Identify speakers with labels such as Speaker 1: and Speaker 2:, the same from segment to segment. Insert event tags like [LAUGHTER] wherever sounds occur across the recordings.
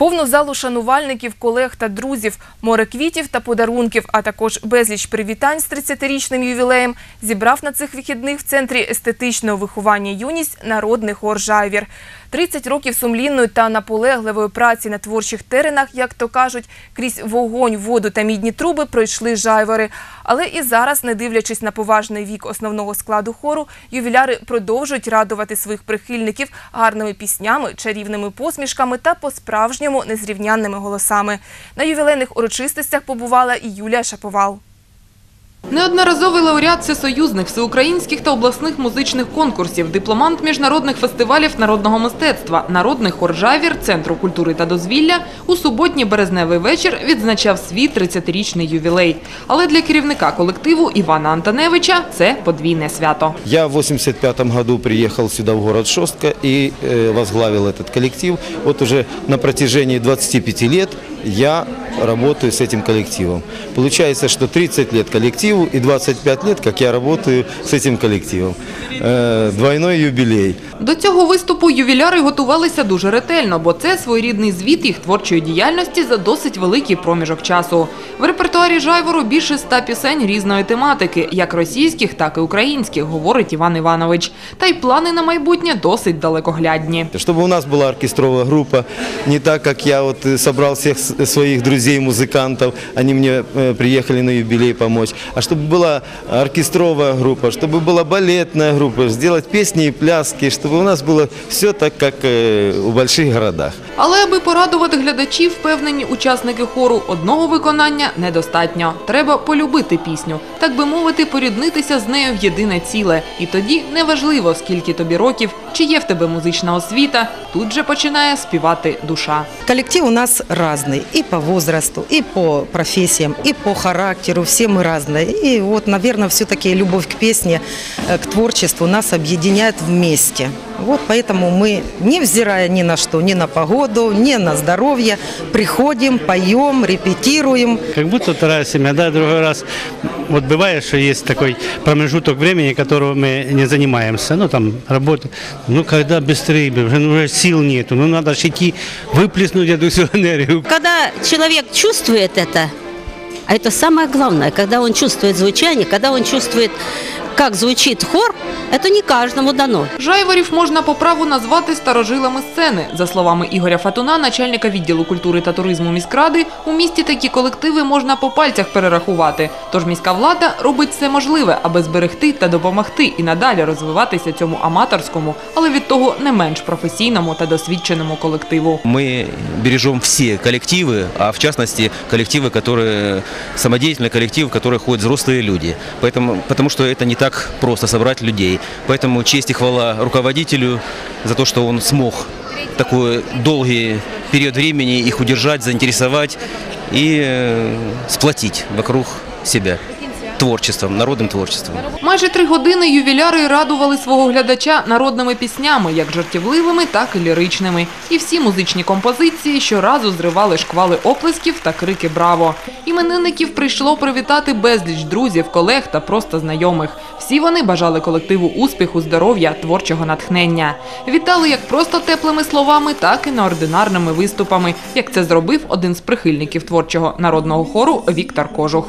Speaker 1: Повну залу шанувальників, колег та друзів, море квітів та подарунків, а також безліч привітань з 30-річним ювілеєм зібрав на цих вихідних в центрі естетичного виховання юність народний хор «Жайвір». 30 років сумлінної та наполегливої праці на творчих теренах, як то кажуть, крізь вогонь, воду та мідні труби пройшли жайвори. Але і зараз, не дивлячись на поважний вік основного складу хору, ювіляри продовжують радувати своїх прихильників гарними піснями, чарівними посмішками та по-справжньому незрівнянними голосами. На ювілейних урочистостях побувала і Юлія Шаповал.
Speaker 2: Неодноразовий лауреат всесоюзних, всеукраїнських та обласних музичних конкурсів, дипломант міжнародних фестивалів народного мистецтва, народний хор «Жавір» Центру культури та дозвілля у суботній березневий вечір відзначав свій 30-річний ювілей. Але для керівника колективу Івана Антоневича це подвійне свято.
Speaker 3: Я в 85 году приехал сюда, в город Шостка, и э, возглавил этот коллектив. Вот уже на протяжении 25 лет я работаю с этим коллективом. Получается, что 30 лет коллективу и 25 лет, как я работаю с этим коллективом. Э, двойной юбилей.
Speaker 2: До цього виступу ювіляри готувалися дуже ретельно, бо це своєрідний звіт їх творчої діяльності за досить великий проміжок часу. В репертуарі Жайвору більше ста пісень різної тематики, як російських, так і українських, говорить Іван Іванович. Та й плани на майбутнє досить далекоглядні.
Speaker 3: Чтобы у нас была оркестровая группа, не так, как я вот э, собрал всех с- своих друзей-музыкантов, они мне э, приехали на юбилей помочь, а чтобы была оркестровая группа, чтобы была балетная группа, сделать песни и пляски, чтобы у нас было все так, как э, в больших городах.
Speaker 2: Але аби порадувати глядачів, впевнені учасники хору, одного виконання недостатньо. Треба полюбити пісню, так би мовити, поріднитися з нею в єдине ціле. І тоді неважливо, скільки тобі років, чи є в тебе музична освіта, тут же починає співати душа.
Speaker 4: Коллектив у нас разный и по возрасту, и по профессиям, и по характеру. Все мы разные. И вот, наверное, все-таки любовь к песне, э, к творчеству нас объединяет вместе. Вот поэтому мы, невзирая ни на что, ни на погоду, ни на здоровье, приходим, поем, репетируем.
Speaker 5: Как будто вторая семья, да, другой раз. Вот бывает, что есть такой промежуток времени, которого мы не занимаемся, ну там работа. Ну когда быстрее, уже, ну, уже сил нету, ну надо ж идти выплеснуть эту всю [LAUGHS] энергию.
Speaker 6: Когда человек чувствует это, а это самое главное, когда он чувствует звучание, когда он чувствует, как звучит хор, это не каждому дано.
Speaker 2: Жайворів можна по праву назвати старожилами сцени. За словами Ігоря Фатуна, начальника відділу культури та туризму міськради, у місті такі колективи можна по пальцях перерахувати. Тож міська влада робить все можливе, аби зберегти та допомогти і надалі розвиватися цьому аматорському, але від того не менш професійному та досвідченому колективу.
Speaker 7: Мы бережем все коллективы, а в частности коллективы, которые самодеятельный коллектив, в который ходят взрослые люди. Поэтому, потому что это не так просто собрать людей. Поэтому честь и хвала руководителю за то, что он смог такой долгий период времени их удержать, заинтересовать и э, сплотить вокруг себя творчеством, народным творчеством.
Speaker 2: Майже три години ювіляри радували свого глядача народними піснями, як жартівливими, так і ліричними. І всі музичні композиції щоразу зривали шквали оплесків та крики «Браво!». Іменинників прийшло привітати безліч друзів, колег та просто знайомих. Всі вони бажали колективу успіху, здоров'я, творчого натхнення. Вітали як просто теплими словами, так і неординарними виступами, як це зробив один з прихильників творчого народного хору Віктор Кожух.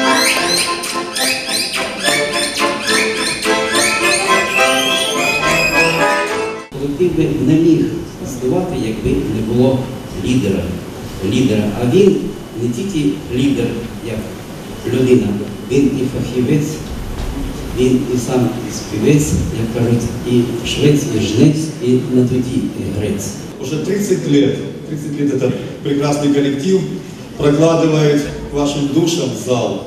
Speaker 8: Колектив би не міг існувати, якби не було лідера. лідера. А він не тільки лідер як людина, він і фахівець, він і сам і співець, як кажуть, і швець, і жнець, і на тоді грець.
Speaker 9: Уже 30 лет, 30 лет этот прекрасный коллектив прокладывает к вашим душам зал.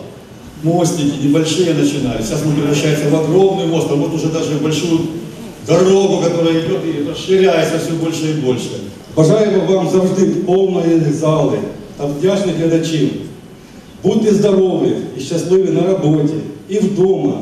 Speaker 9: Мостики небольшие начинали, сейчас мы превращаемся в огромный мост, а вот уже даже в большую дорогу, которая идет и расширяется все больше и больше. Бажаємо вам завжди повної зали та вдячних глядачів. Будьте здорові і щасливі на роботі і вдома,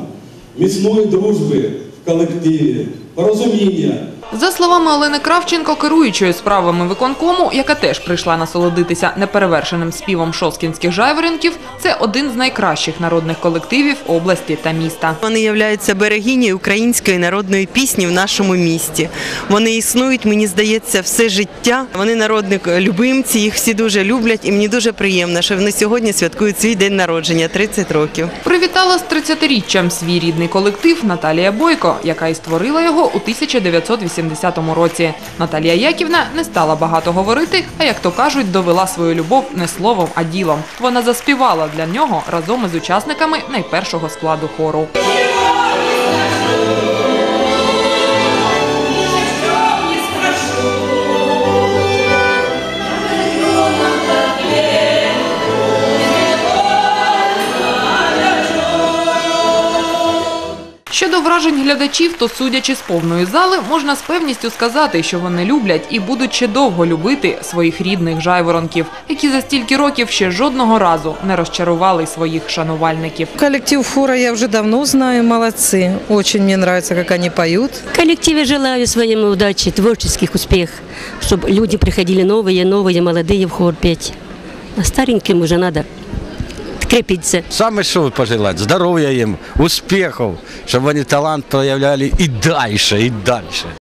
Speaker 9: міцної дружби в колективі, порозуміння,
Speaker 2: За словами Олени Кравченко, керуючої справами виконкому, яка теж прийшла насолодитися неперевершеним співом шоскінських жайворонків, це один з найкращих народних колективів області та міста.
Speaker 10: Вони являються берегині української народної пісні в нашому місті. Вони існують, мені здається, все життя. Вони народні любимці, їх всі дуже люблять, і мені дуже приємно, що вони сьогодні святкують свій день народження 30 років.
Speaker 2: Привітала з 30-річчям свій рідний колектив Наталія Бойко, яка і створила його у 1980 році. Наталія Яківна не стала багато говорити, а як то кажуть, довела свою любов не словом, а ділом. Вона заспівала для нього разом із учасниками найпершого складу хору. Щодо вражень глядачів, то судячи з повної зали, можна з певністю сказати, що вони люблять і будуть ще довго любити своїх рідних жайворонків, які за стільки років ще жодного разу не розчарували своїх шанувальників.
Speaker 4: Коллектив Фура я уже давно знаю, молодцы. Очень мне нравится, как они поют.
Speaker 6: Коллективе желаю своим удачи, творческих успехов, чтобы люди приходили новые, новые, молодые в хор петь. А стареньким уже надо крепиться.
Speaker 11: Саме що пожелати? Здоров'я їм, успіхів, щоб вони талант проявляли і далі, і далі.